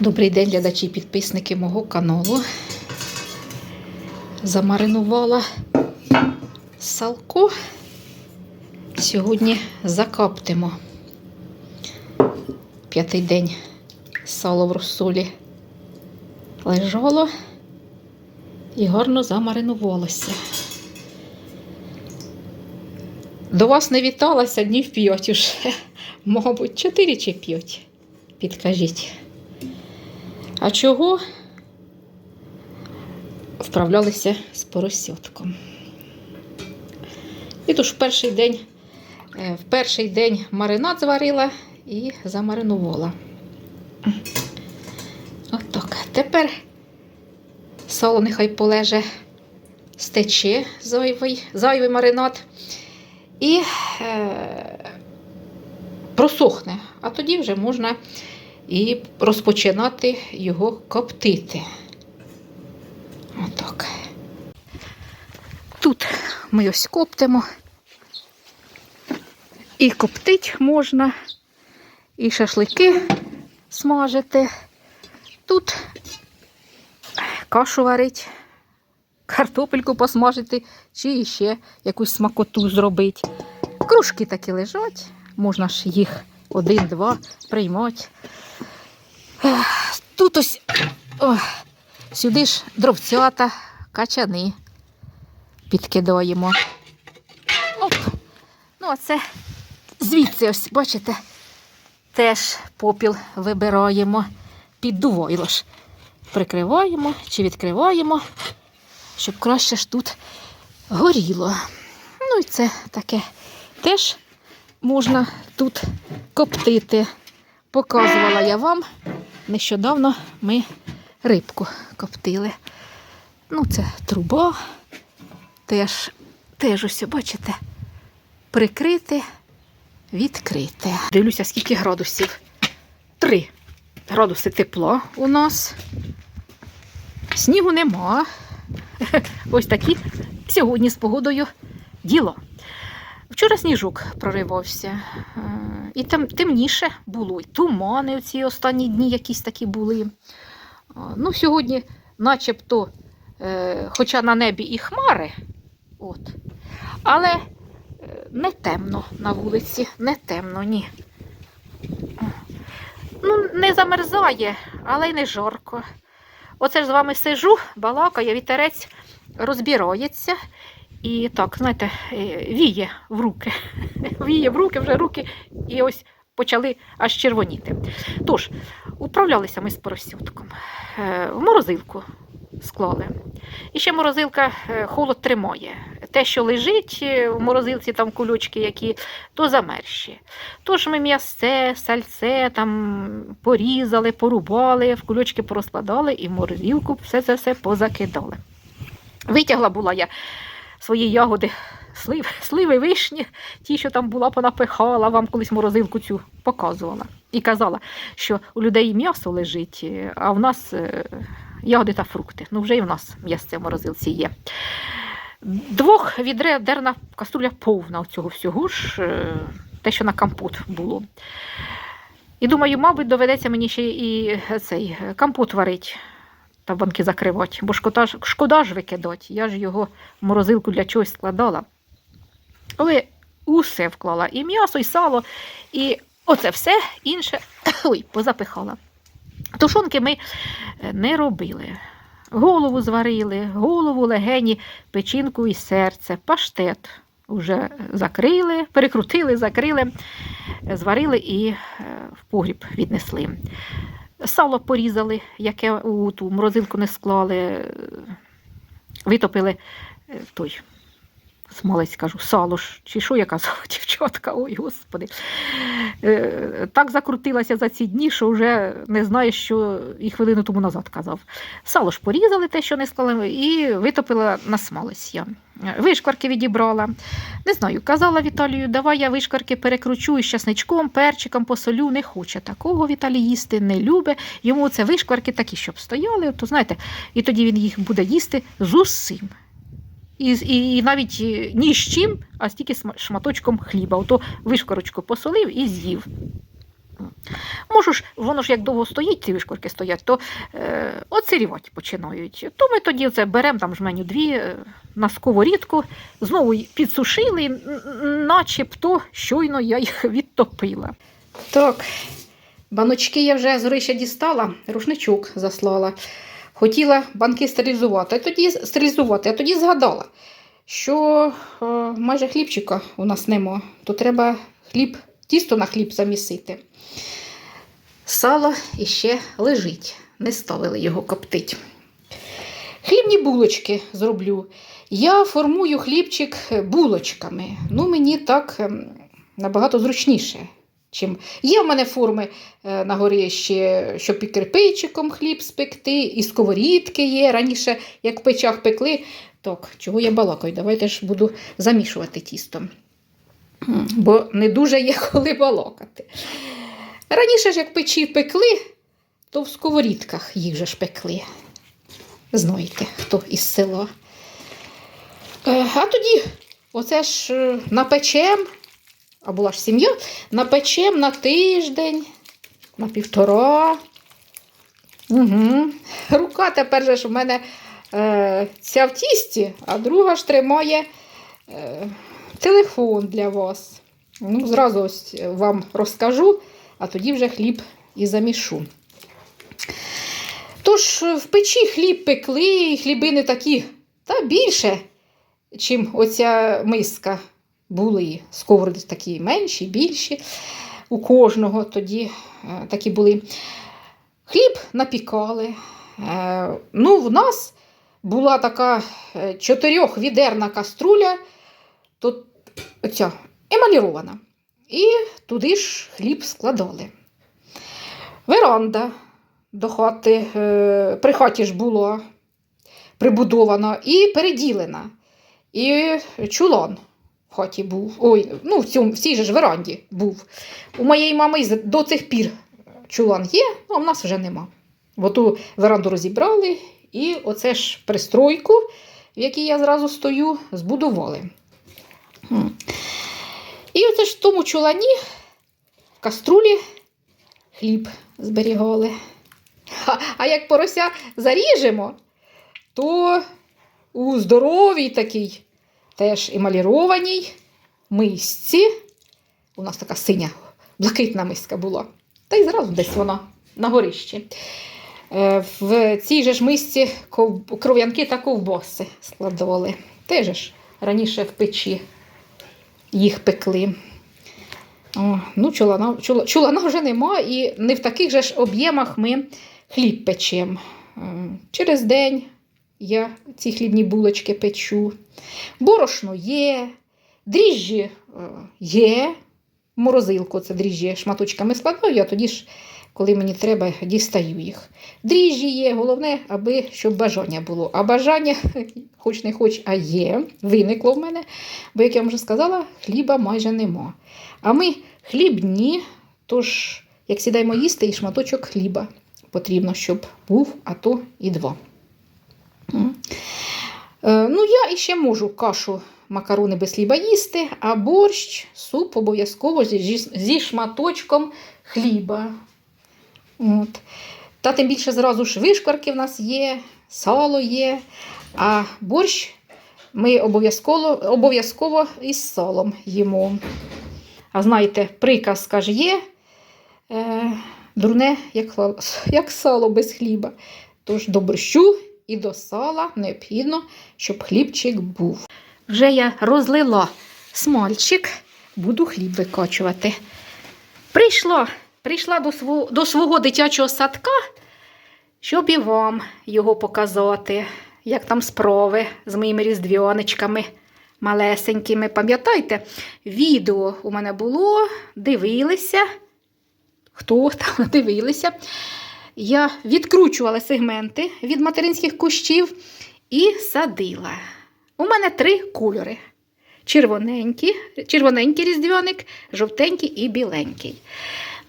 Добрий день, глядачі і підписники мого каналу. Замаринувала салко. Сьогодні закоптимо. П'ятий день сало в розсолі лежало і гарно замаринувалося. До вас не віталася днів п'ять уже. Мабуть, чотири чи п'ять. Підкажіть. А чого вправлялися з поросятком? І тож в перший день, е, в перший день маринад зварила і замаринувала. Отак. Тепер сало нехай полеже, стече зайвий, зайвий маринад і е, просохне, а тоді вже можна і розпочинати його коптити. Отак. Тут ми ось коптимо. І коптить можна, і шашлики смажити. Тут кашу варить, картопельку посмажити, чи ще якусь смакоту зробити. Кружки такі лежать, можна ж їх один-два приймати. Тут ось о, сюди ж дровцята, качани підкидаємо. Оп. Ну, а це звідси ось, бачите, теж попіл вибираємо, піддувайло ж. Прикриваємо чи відкриваємо, щоб краще ж тут горіло. Ну і це таке теж можна тут коптити. Показувала я вам. Нещодавно ми рибку коптили. Ну, це труба. Теж, теж ось, бачите, прикрите, відкрите. Дивлюся, скільки градусів. Три градуси тепла у нас. Снігу нема. Ось такі сьогодні з погодою діло. Вчора сніжок проривався, і там темніше було, і тумани ці останні дні якісь такі були. Ну, Сьогодні, начебто, е, хоча на небі і хмари, от, але е, не темно на вулиці, не темно, ні. Ну, не замерзає, але й не жарко. Оце ж з вами сижу, балакаю, вітерець розбирається. І так, знаєте, е, віє в руки. Віє в руки, вже руки і ось почали аж червоніти. Тож, управлялися ми з поросятком. Е, В морозилку склали. І ще морозилка е, холод тримає. Те, що лежить в морозилці, там кульочки які, то замерзші. Тож ми м'ясце, сальце там порізали, порубали, в кульочки порозкладали і в морозилку все це все позакидали. Витягла була я свої ягоди, слив, сливи, вишні, ті, що там була, понапихала, вам колись морозилку цю показувала. І казала, що у людей м'ясо лежить, а в нас е, ягоди та фрукти. Ну, вже і в нас м'ясце в морозилці є. Двох відрена каструля повна цього всього ж, е, те, що на компот було. І думаю, мабуть, доведеться мені ще і цей компот варить та банки закривати, бо шкода, ж- шкода ж викидати. Я ж його в морозилку для чогось складала. Але усе вклала і м'ясо, і сало, і оце все інше ой, позапихала. Тушонки ми е, не робили. Голову зварили, голову, легені, печінку і серце, паштет. Уже закрили, перекрутили, закрили, е, зварили і е, в погріб віднесли. Сало порізали, яке у ту морозилку не склали, витопили е, той смалець, кажу, сало ж, чи що я казала, дівчатка, ой, господи. Е, Так закрутилася за ці дні, що вже не знаю, що і хвилину тому назад казав. Сало ж порізали те, що не склали, і витопила на смалець я. Вишкварки відібрала. Не знаю, казала Віталію, давай я вишкварки перекручу із часничком, перчиком, посолю. Не хоче такого Віталій їсти, не любить. Йому це вишкварки такі, щоб стояли, то знаєте, і тоді він їх буде їсти з усім. І, і, навіть е, ні з чим, а стільки сма- шматочком хліба. Ото вишкорочку посолив і з'їв. Можу ж, воно ж як довго стоїть, ці вишкорки стоять, то е, оцирівати починають. То ми тоді це беремо там жменю дві е, на сковорідку, знову підсушили, начебто щойно я їх відтопила. Так, баночки я вже з горища дістала, рушничок заслала. Хотіла банки стерилізувати, а тоді стерилізувати, а тоді згадала, що е, майже хлібчика у нас нема, то треба хліб, тісто на хліб замісити. Сало іще лежить, не ставили його коптить. Хлібні булочки зроблю. Я формую хлібчик булочками. Ну, мені так ем, набагато зручніше. Чим... Є в мене форми е, на горі ще, щоб і кирпичиком хліб спекти, і сковорідки є. Раніше, як в печах пекли, так, чого я балакаю? Давайте ж буду замішувати тісто. Бо не дуже є коли балакати. Раніше ж, як печі пекли, то в сковорідках їх же ж пекли. Знаєте, хто із села. Е, А тоді, оце ж е, напечем, а була ж сім'я, напечем на тиждень, на півтора. Угу. Рука тепер же ж в мене е, ця в тісті, а друга ж тримає е, телефон для вас. Ну, зразу ось вам розкажу, а тоді вже хліб і замішу. Тож в печі хліб пекли, і хліби не такі, та більше, чим оця миска були. Сковороди такі менші, більші. У кожного тоді е, такі були. Хліб напікали. Е, ну, в нас була така е, чотирьохвідерна каструля, тут оця емалірована. І туди ж хліб складали. Веранда до хати, при хаті ж було прибудована і переділена. І чулан в хаті був. Ой, ну, в, цьому, в цій же ж веранді був. У моєї мами до цих пір чулан є, ну, а в нас вже нема. Бо ту веранду розібрали, і оце ж пристройку, в якій я зразу стою, збудували. І оце ж в тому чулані в каструлі хліб зберігали. А, а як порося заріжемо, то у здоровій такій, теж емалірованій мисці, у нас така синя, блакитна миска була, та й зразу десь вона на горищі. Е, В цій же ж мисці кров'янки та ковбаси складали. Теж ж раніше в печі їх пекли. О, ну, чулана, чула, чулана вже нема, і не в таких же ж об'ємах ми хліб печемо. Е, Через день я ці хлібні булочки печу. Борошно є, дріжджі е, є. Морозилку це дріжджі шматочками складаю, а тоді ж, коли мені треба, дістаю їх. Дріжджі є, головне, аби щоб бажання було. А бажання, хоч не хоч, а є, виникло в мене, бо, як я вам вже сказала, хліба майже нема. А ми хлібні, тож, як сідаємо їсти, і шматочок хліба потрібно, щоб був, а то і два. Е, ну, я іще можу кашу макарони без хліба їсти, а борщ, суп обов'язково зі- зі шматочком хліба. От. Та тим більше зразу ж вишкварки в нас є, сало є, а борщ ми обов'язково, обов'язково із салом їмо. А знаєте, приказка ж є е, дурне, як, як сало без хліба. Тож до борщу і до сала необхідно, щоб хлібчик був. Вже я розлила смальчик, буду хліб викачувати. Прийшла, прийшла до свого, до свого дитячого садка, щоб і вам його показати, як там справи з моїми різдвяничками малесенькими. Пам'ятаєте, відео у мене було, дивилися. Хто там дивилися? Я відкручувала сегменти від материнських кущів і садила. У мене три кольори: червоненький, червоненький різдвяник, жовтенький і біленький.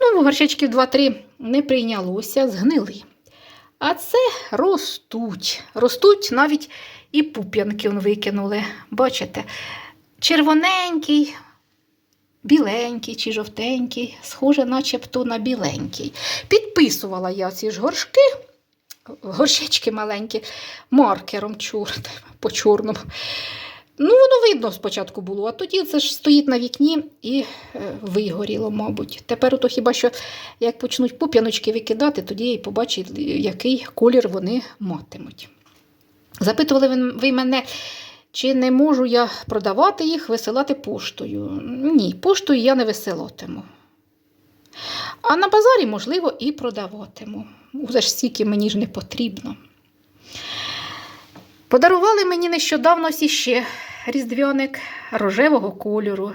Ну, горщичків 2-3 не прийнялося, згнили. А це ростуть. Ростуть навіть і пуп'янки викинули. Бачите? Червоненький, біленький чи жовтенький, схоже, начебто на біленький. Підписувала я ці ж горшки, горщички маленькі, маркером чор, по чорному. Ну, воно видно спочатку було, а тоді це ж стоїть на вікні і е, вигоріло, мабуть. Тепер ото хіба що як почнуть пуп'яночки викидати, тоді й побачу, який колір вони матимуть. Запитували ви мене, чи не можу я продавати їх, висилати поштою. Ні, поштою я не висилатиму. А на базарі, можливо, і продаватиму. Уже ж стільки мені ж не потрібно. Подарували мені нещодавно іще різдвяник рожевого кольору.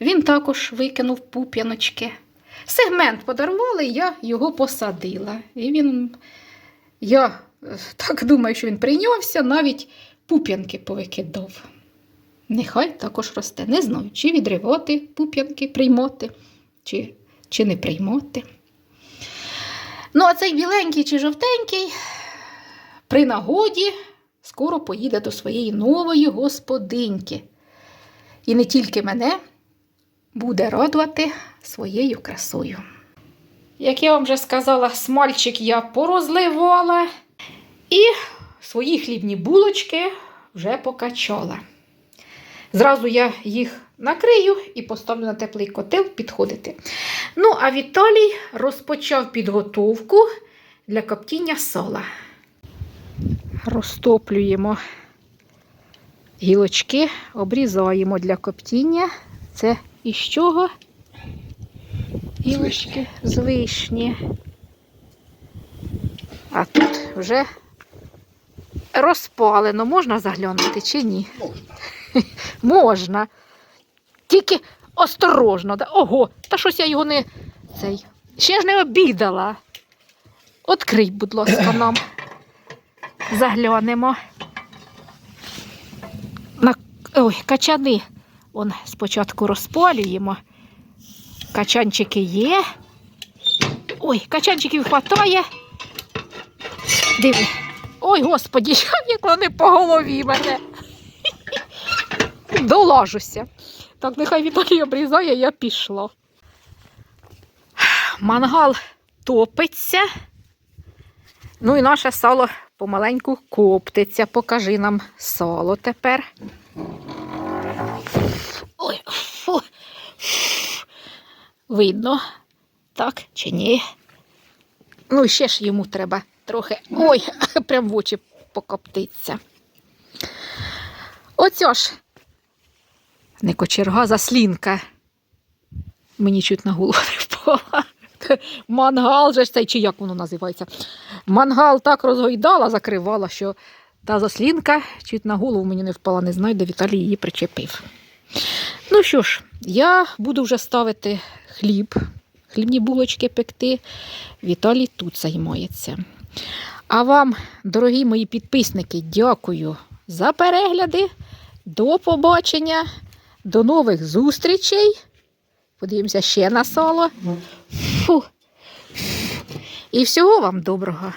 Він також викинув пуп'яночки. Сегмент подарували, я його посадила. І він, я е, так думаю, що він прийнявся, навіть пуп'янки повикидав. Нехай також росте. Не знаю, чи відривати пуп'янки, приймати, чи, чи не приймати. Ну, а цей біленький чи жовтенький при нагоді скоро поїде до своєї нової господиньки. І не тільки мене буде радувати своєю красою. Як я вам вже сказала, смальчик я порозливала і свої хлібні булочки вже покачала. Зразу я їх накрию і поставлю на теплий котел підходити. Ну, а Віталій розпочав підготовку для коптіння сола. Розтоплюємо гілочки, обрізаємо для коптіння. Це із чого? Гілочки з вишні. А тут вже розпалено. Можна заглянути чи ні? Можна. Можна. Тільки осторожно. Ого, та щось я його не цей. Ще ж не обідала. Открий, будь ласка, нам. Заглянемо. На ой, качани. Он спочатку розпалюємо. Качанчики є. Ой, качанчиків хватає. Диви. Ой, господі, як вони по голові мене. Доложуся. Так, нехай Віталій обрізає, я пішла. Мангал топиться. Ну і наше сало помаленьку коптиться. Покажи нам сало тепер. Ой, фу. Видно, так чи ні? Ну, ще ж йому треба трохи. Ой, прям в очі покоптиться. Оця ж не кочерга, заслінка. Мені чуть на голову не впала. Мангал же ж цей, чи як воно називається. Мангал так розгойдала, закривала, що та заслінка чуть на голову мені не впала, не знаю, де Віталій її причепив. Ну що ж, я буду вже ставити хліб, хлібні булочки пекти. Віталій тут займається. А вам, дорогі мої підписники, дякую за перегляди. До побачення, до нових зустрічей. Подивимося ще на сало. Фу. І всього вам доброго.